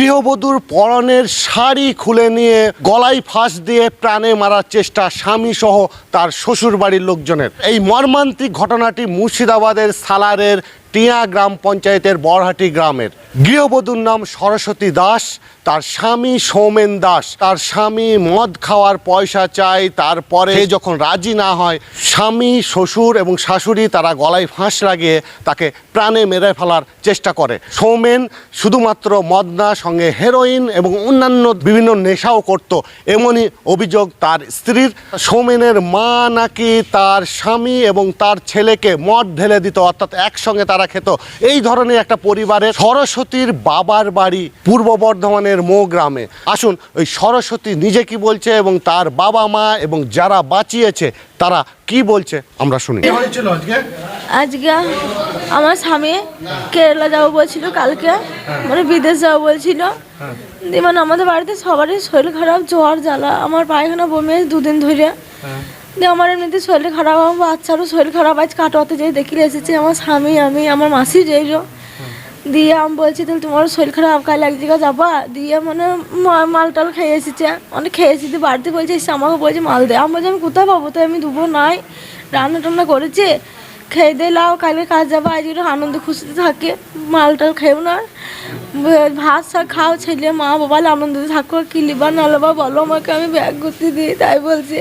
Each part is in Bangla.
গৃহবধূর পরনের শাড়ি খুলে নিয়ে গলায় ফাঁস দিয়ে প্রাণে মারার চেষ্টা স্বামী সহ তার শ্বশুর বাড়ির লোকজনের। এই মর্মান্তিক ঘটনাটি মুর্শিদাবাদের সালারের টিয়া গ্রাম পঞ্চায়েতের বরহাটি গ্রামের। গৃহবধূর নাম সরস্বতী দাস তার স্বামী সৌমেন দাস। তার স্বামী মদ খাওয়ার পয়সা চায় তারপরে যখন রাজি না হয় স্বামী শ্বশুর এবং শাশুড়ি তারা গলায় ফাঁস লাগিয়ে তাকে প্রাণে মেরে ফেলার চেষ্টা করে। সৌমেন শুধুমাত্র মদ না সঙ্গে হেরোইন এবং অন্যান্য বিভিন্ন নেশাও করত। এমনই অভিযোগ তার স্ত্রীর। সৌমেনের মা নাকি তার স্বামী এবং তার ছেলেকে মদ ঢেলে দিত অর্থাৎ একসঙ্গে তারা খেত। এই ধরনের একটা পরিবারের সরস্বতীর বাবার বাড়ি পূর্ব বর্ধমানের মো গ্রামে। আসুন ওই সরস্বতী নিজে কি বলছে এবং তার বাবা মা এবং যারা বাঁচিয়েছে তারা কি বলছে আমরা শুনি। আজকে? আজকে আমার স্বামী কেরালা যাব বলছিল কালকে। মানে বিদেশ যাব বলছিল। দিয়ে মানে আমাদের বাড়িতে সবারই শরীর খারাপ জ্বর জ্বালা। আমার পায়খানা বমি দুদিন ধরে। দিয়ে আমার এমনিতে শরীর খারাপ, আমার বাচ্চারও শরীর খারাপ। আজ কাটোয়াতে যেয়ে দেখিয়ে এসেছে, আমার স্বামী, আমি, আমার মাসি যেইল দিয়ে আমি বলছি, তাহলে তোমার শরীর খারাপ, কাল এক জায়গায় যাবা? দিয়ে মানে মাল টাল খেয়ে এসেছে। অনেক খেয়ে এসেছি বাড়িতে বলছে, এসে আমাকে বলছে মাল দে। আমি বলছি আমি কোথায় পাবো? তো আমি দুবো নাই, রান্না টান্না করেছে। খেয়ে দিয়ে লাও, কালকে কাজ যাব, আজ আনন্দ খুশিতে থাকে, মাল টাল খেয়েও না ভাত শাক খাও ছেলে মা বাবা আনন্দতে থাকো কি লিবা না লবা বলো আমাকে আমি ব্যাগ করতে দিই তাই বলছে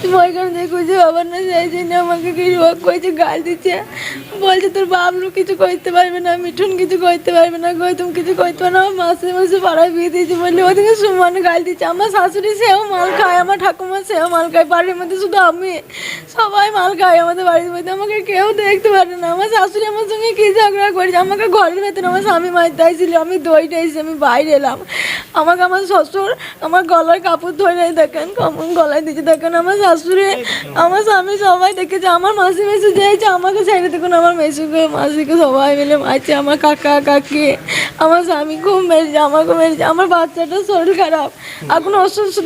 তুমি ওইখানে দিয়ে খুঁজে বাবা না সেই জন্য আমাকে কি রোগ করেছে গাল দিচ্ছে বলছে তোর বাবলু কিছু করতে পারবে না মিঠুন কিছু করতে পারবে না গৌতম কিছু করতে পারবে না আমার মাসে মাসে পাড়ায় বিয়ে দিয়েছে বললে ওদিকে সুমান গাল দিচ্ছে আমার শাশুড়ি সেও মাল খায় আমার ঠাকুমা সেও মাল খায় বাড়ির মধ্যে শুধু আমি সবাই মাল খায় আমাদের বাড়ির মধ্যে আমাকে কেউ দেখতে পারে না আমার শাশুড়ি আমার সঙ্গে কি ঝগড়া করেছে আমাকে ঘরের ভেতরে আমার স্বামী মারতে আইছিল আমি দইটা এসে আমি বাইরে এলাম। আমাকে আমার শ্বশুর আমার গলার কাপড় ধরে দেখেন কমন গলায় দিচ্ছে দেখেন আমার শাশুড়ি আমার স্বামী সবাই দেখেছে আমার মাসি মেসু যাইছে আমাকে ছেড়ে দেখুন আমার মেসুকে মাসিকে সবাই মিলে মারছে আমার কাকা কাকি আমার স্বামী খুব মেরেছে আমাকে মেরেছে আমার বাচ্চাটার শরীর খারাপ। এখন অসুস্থ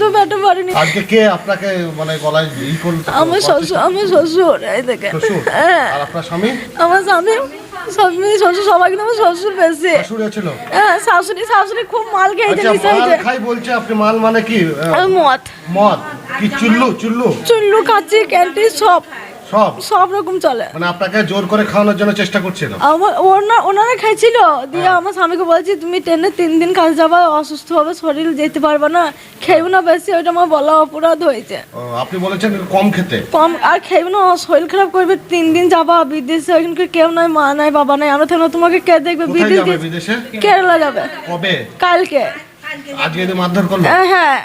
আজকে কে আপনাকে মানে গলায় ই করল? আমার শ্বশুর আমার শ্বশুর এই দেখেন। হ্যাঁ। আর আপনার স্বামী? আমার স্বামী স্বামী শ্বশুর সবাই কিন্তু আমার শ্বশুর বেশি। শাশুড়ি ছিল হ্যাঁ শাশুড়ি শাশুড়ি খুব মাল খেয়েছে আচ্ছা মাল হয়েছে খাই বলছে আপনি মাল মানে কি? আহ, মদ। মদ? কি চুল্লু চুল্লু? চুল্লু খাচ্ছি ক্যান্টিন সব। সব? সব রকম চলে। মানে আপনাকে জোর করে খাওয়ানোর জন্য চেষ্টা করছিল? আমার ওনা ওনারা খেয়েছিল দিয়ে আমার স্বামীকে বলছি তুমি ট্রেনে তিন দিন কাজ যাবা অসুস্থ হবে শরীর যেতে পারবে না খেয়েও না বেশি ওইটা আমার বলা অপরাধ হয়েছে। আপনি বলেছেন কম খেতে। কম আর খেয়েও না শরীর খারাপ করবে তিন দিন যাবা বিদেশে ওইখানকে কেউ নাই মা নাই বাবা নাই আমরা থাকলে তোমাকে কে দেখবে বিদেশ? কেরালা যাবে। কবে? কালকে। আজকে মারধর করল? হ্যাঁ।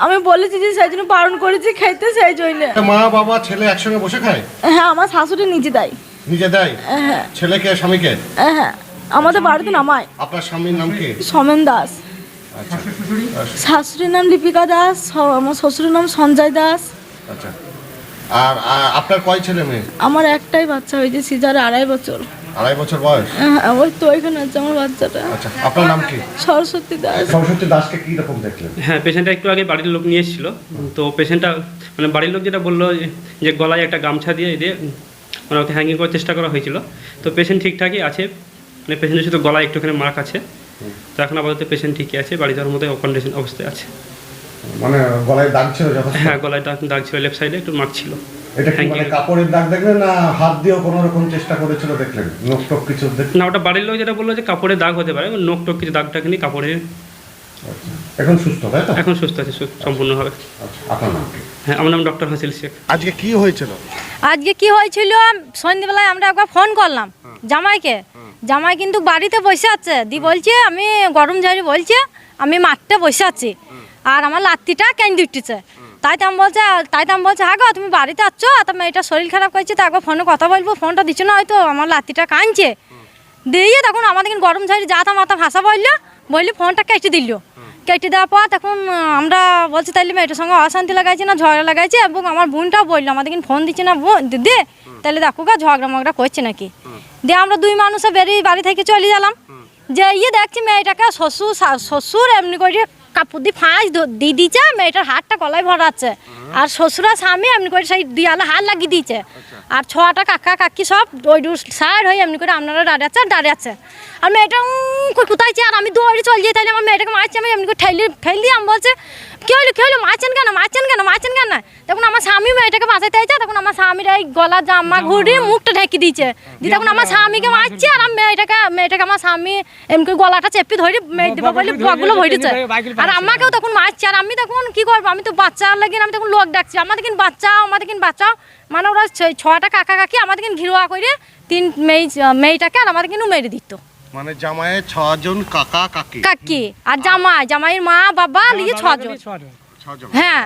আমি বলেছি যে সেই জন্য বারণ করেছি খেতে সেই জন্য। মা বাবা ছেলে একসঙ্গে বসে খায়? হ্যাঁ আমার শাশুড়ি নিজে দেয়। নিজে দেয়? হ্যাঁ ছেলেকে স্বামীকে? হ্যাঁ আমাদের বাড়িতে নামায়। আপনার স্বামীর নাম কি? সমেন দাস। আচ্ছা। শাশুড়ির নাম লিপিকা দাস আমার শ্বশুরের নাম সঞ্জয় দাস। আচ্ছা। আর আপনার কয় ছেলে মেয়ে? আমার একটাই বাচ্চা হয়েছে সিজারে আড়াই বছর। আড়াই বছর বয়স? হ্যাঁ, ওই তো ওইখানে আছে আমার বাচ্চাটা। আচ্ছা আপনার নাম কি? সরস্বতী দাস। সরস্বতী দাসকে কি রকম দেখলেন? হ্যাঁ পেশেন্টটা একটু আগে বাড়ির লোক নিয়ে এসেছিল। তো পেশেন্টটা মানে বাড়ির লোক যেটা বলল যে গলায় একটা গামছা দিয়ে দিয়ে মানে ওকে হ্যাঙ্গিং করার চেষ্টা করা হয়েছিল। তো পেশেন্ট ঠিকঠাকই আছে। মানে পেশেন্টের শুধু গলায় একটুখানি মার্ক আছে। তো এখন আপাতত পেশেন্ট ঠিকই আছে বাড়ি যাওয়ার মতো কন্ডিশন অবস্থায় আছে। মানে গলায় দাগ ছিল হ্যাঁ গলায় দাগ দাগ ছিল লেফট সাইডে একটু মার্ক ছিল। এটা কি মানে কাপড়ের দাগ দেখলেন না হাত দিয়েও কোনো রকম চেষ্টা করেছিল দেখলেন? নখ টক কিছু দেখলেন না ওটা বাড়ির লোক যেটা বলল যে কাপড়ে দাগ হতে পারে নোক টোক কিছু দাগ টাক নেই কাপড়ে এখন সুস্থ তাই তো? এখন সুস্থ আছে সম্পূর্ণভাবে আচ্ছা আপনার নাম হ্যাঁ আমার নাম ডক্টর হাসিল শেখ। আজকে কি হয়েছিল? আজকে কি হয়েছিল? সন্ধ্যেবেলায় আমরা একবার ফোন করলাম জামাইকে। জামাই কিন্তু বাড়িতে বসে আছে। দি বলছে আমি গরম ঝাড়ি বলছে আমি মাঠটা বসে আছি। আর আমার লাত্তিটা কেন উঠতেছে তাই তো আমি বলছে, তাই তো আমি বলছে হ্যাঁ গো তুমি বাড়িতে আছো? তুমি এটা শরীর খারাপ করছে, তো একবার ফোনে কথা বলব ফোনটা দিচ্ছে না হয়তো, আমার লাত্তিটা কাঁদছে। দিয়ে তখন আমাদের গরম ছাড়ি যা তা মাথা ভাষা বলল, বললি ফোনটা কেটে দিল। কেটে দেওয়ার পর তখন আমরা বলছি, তাইলে মেয়েটার সঙ্গে অশান্তি লাগাইছে না, ঝগড়া লাগাইছে? এবং আমার বোনটাও বলল, আমাদের ফোন দিচ্ছে না দিদি তাহলে দেখো গা, ঝগড়া মগড়া করছে নাকি? দিয়ে আমরা দুই মানুষে বেরিয়ে বাড়ি থেকে চলে গেলাম। যে ইয়ে দেখছি মেয়েটাকে শ্বশুর শ্বশুর এমনি করে কাপড় দিয়ে ফাঁস দিয়ে দিচ্ছে মেয়েটার হাতটা গলায় ভরাচ্ছে। আর শ্বশুরা স্বামী এমনি করে সেই দিয়ালে হাত লাগিয়ে দিয়েছে। আর ছটা কাকা কাকি সব ওই সার হয়ে এমনি করে আপনারা দাঁড়াচ্ছে আর দাঁড়াচ্ছে। আর মেয়েটা কোথায় আর আমি দৌড়ে চলে যাই তাহলে আমার মেয়েটাকে মারছি আমি এমনি করে ঠেলি ঠেলি আমি বলছে কে হলো কে হলো মারছেন কেন? মারছেন কেন? মেয়েটাকে বাঁচাইতে চাইছে তখন আমার স্বামীর এই গলা জামা ঘুরিয়ে মুখটা ঢেকে দিয়েছে। দিয়ে তখন আমার স্বামীকে মারছে আর আমি মেয়েটাকে মেয়েটাকে আমার স্বামী এমনি করে গলাটা চেপে ধরে মেয়ে দেবো বলে বগুলো ভরিছে আর আমাকেও তখন মারছে আর আমি তখন কি করব? আমি তো বাচ্চা লাগিয়ে আমি তখন লোক ডাকছি আমাদের কিন বাচ্চাও আমাদের কিন বাচ্চাও। মানে ওরা ছ- ছটা কাকা কাকি আমাদের কিন ঘিরোয়া করে তিন মেয়ে মেয়েটাকে আর আমাদের কিন্তু মেরে দিত। মানে জামাইয়ে ছজন কাকা কাকি। কাকি আর জামাই জামাইয়ের মা বাবা লিয়ে ছজন। ছজন। হ্যাঁ।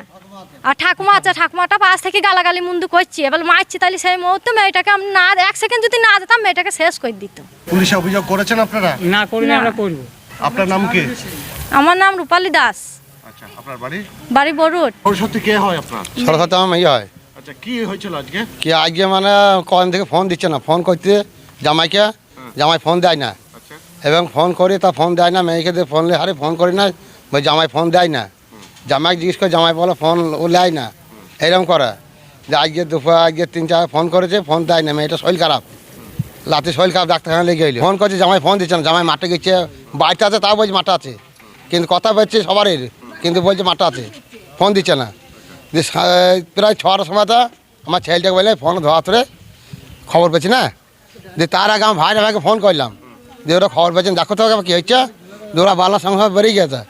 আর ঠাকুমা আছে ঠাকুমাটা পাশ থেকে গালাগালি মুন্দু করছি। এবার মারছি তাহলে সেই মুহূর্তে মেয়েটাকে আমি না এক সেকেন্ড যদি না দিতাম মেয়েটাকে শেষ করে দিত পুলিশে অভিযোগ করেছেন আপনারা? না করিনি আমরা করব। আপনার নাম কি? আমার নাম রূপালী দাস। আচ্ছা আপনার বাড়ি? বাড়ি বরুট সরস্বতী কে হয় আপনার? সরস্বতী আমার মেয়ে হয়। আচ্ছা কি হয়েছিল আজকে? কি আজকে মানে কদিন থেকে ফোন দিচ্ছে না। ফোন করতে জামাইকে। জামাই ফোন দেয় না। আচ্ছা। এবং ফোন করি তা ফোন দেয় না। মেয়েকে দিয়ে ফোন হারে ফোন করি না জামাই ফোন দেয় না। জামাই জিজ্ঞেস করে, জামাই বলে ফোন ও নেয় না। এরকম করে। যে আজকে দুপুর, আজকে তিন চার ফোন করেছে ফোন দেয় না, মেয়েটা শরীর খারাপ। লাতি শরীর খারাপ ডাক্তারখানা লেগে গেলে। ফোন করছে, জামাই ফোন দিচ্ছে না। জামাই মাঠে গেছে, বাড়িতে আছে, তাও বলছে মাঠে আছে। কিন্তু কথা বলছে সবারই কিন্তু বলছে মাঠে আছে। ফোন দিচ্ছে না। যে প্রায় ছটার সময়টা আমার ছেলেটাকে বলে ফোন ধোয়া ধরে খবর পেয়েছি না? যে তার আগে আমার ভাইরা ভাইকে ফোন করলাম। যে ওরা খবর পেয়েছেন দেখো তো, কী হচ্ছে যে ওরা বাংলা সঙ্গে বেরিয়ে গেছে।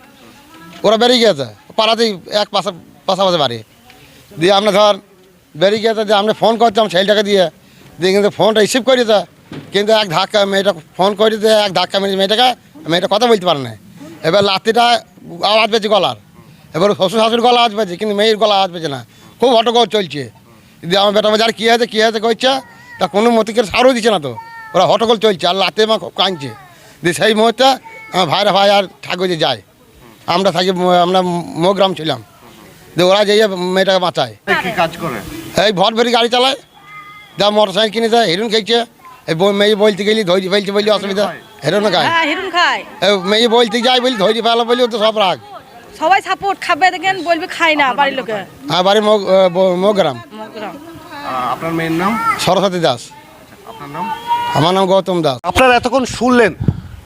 ওরা বেরিয়ে গেছে। পাড়াতেই এক পাশা পাশাপাশি বাড়ি। দিয়ে আপনি ধর বেরিয়ে গেছে যে আপনি ফোন করতাম ছেলেটাকে দিয়ে। দিয়ে কিন্তু ফোনটা রিসিভ করেছে কিন্তু এক ধাক্কা মেয়েটা ফোন করে দিতে এক ধাক্কা মেরে মেয়েটাকে, মেয়েটা কথা বলতে পারে না। এবার লাতিটা আওয়াজ পেয়েছে গলার। এবার শ্বশুর শাশুড়ির গলা আওয়াজ পেয়েছে, কিন্তু মেয়ের গলা আওয়াজ পেয়েছে না। খুব হটগোল চলছে। দিয়ে আমার বেটা বাজার কী হয়েছে কী হয়েছে? করছে তা কোনো মতিকে সারও দিচ্ছে না তো। ওরা হটগোল চলছে, আর লাতে মা কাঁদছে। দিয়ে সেই মুহূর্তে আমার ভাইরা ভাই আর ঠাকুর যায়। আমরা থাকি আমরা মোগ্রাম ছিলাম। দিয়ে ওরা যেয়ে মেয়েটাকে বাঁচায়। কি কাজ করে? এই ভর ভরি গাড়ি চালায় যা মোটর সাইকেল কিনেছে হিরুন খেয়েছে। এই বই- মেয়ে বলতে গেলি ধৈর্য ফেলতে বললি অসুবিধা। হিরুন খায়? হ্যাঁ হিরুন খায়। এই মেয়ে বলতে যাই বলি ধৈর্য ফেলা বলি ও তো সব রাগ। সবাই সাপোর্ট খাবে দেখেন বলবে খাই না বাড়ির লোকে। আমার বাড়ি মোগ্রাম। আপনার মেয়ের নাম? সরস্বতী দাস। আপনার নাম? আমার নাম গৌতম দাস। আপনারা এতক্ষণ শুনলেন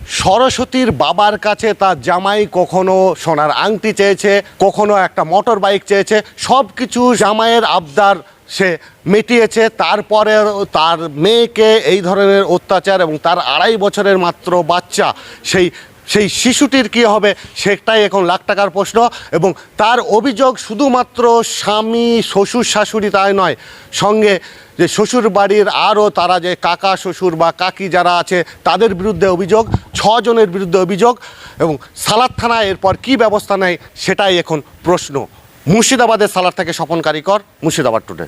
সরস্বতীর বাবার কাছে তার জামাই কখনো সোনার আংটি চেয়েছে, কখনো একটা মোটর বাইক চেয়েছে সব কিছু জামাইয়ের আবদার সে মিটিয়েছে। তারপরে তার মেয়েকে এই ধরনের অত্যাচার এবং তার আড়াই বছরের মাত্র বাচ্চা সেই সেই শিশুটির কি হবে সেটাই এখন লাখ টাকার প্রশ্ন এবং তার অভিযোগ শুধুমাত্র স্বামী, শ্বশুর, শাশুড়ি তাই নয়, সঙ্গে যে শ্বশুর বাড়ির আরও তারা যে কাকা, শ্বশুর বা কাকি যারা আছে তাদের বিরুদ্ধে অভিযোগ, ছজনের বিরুদ্ধে অভিযোগ এবং সালাদ থানা এরপর কি ব্যবস্থা নেয় সেটাই এখন প্রশ্ন। মুর্শিদাবাদের সালাদ থেকে স্বপন কারিকর, মুর্শিদাবাদ টুডে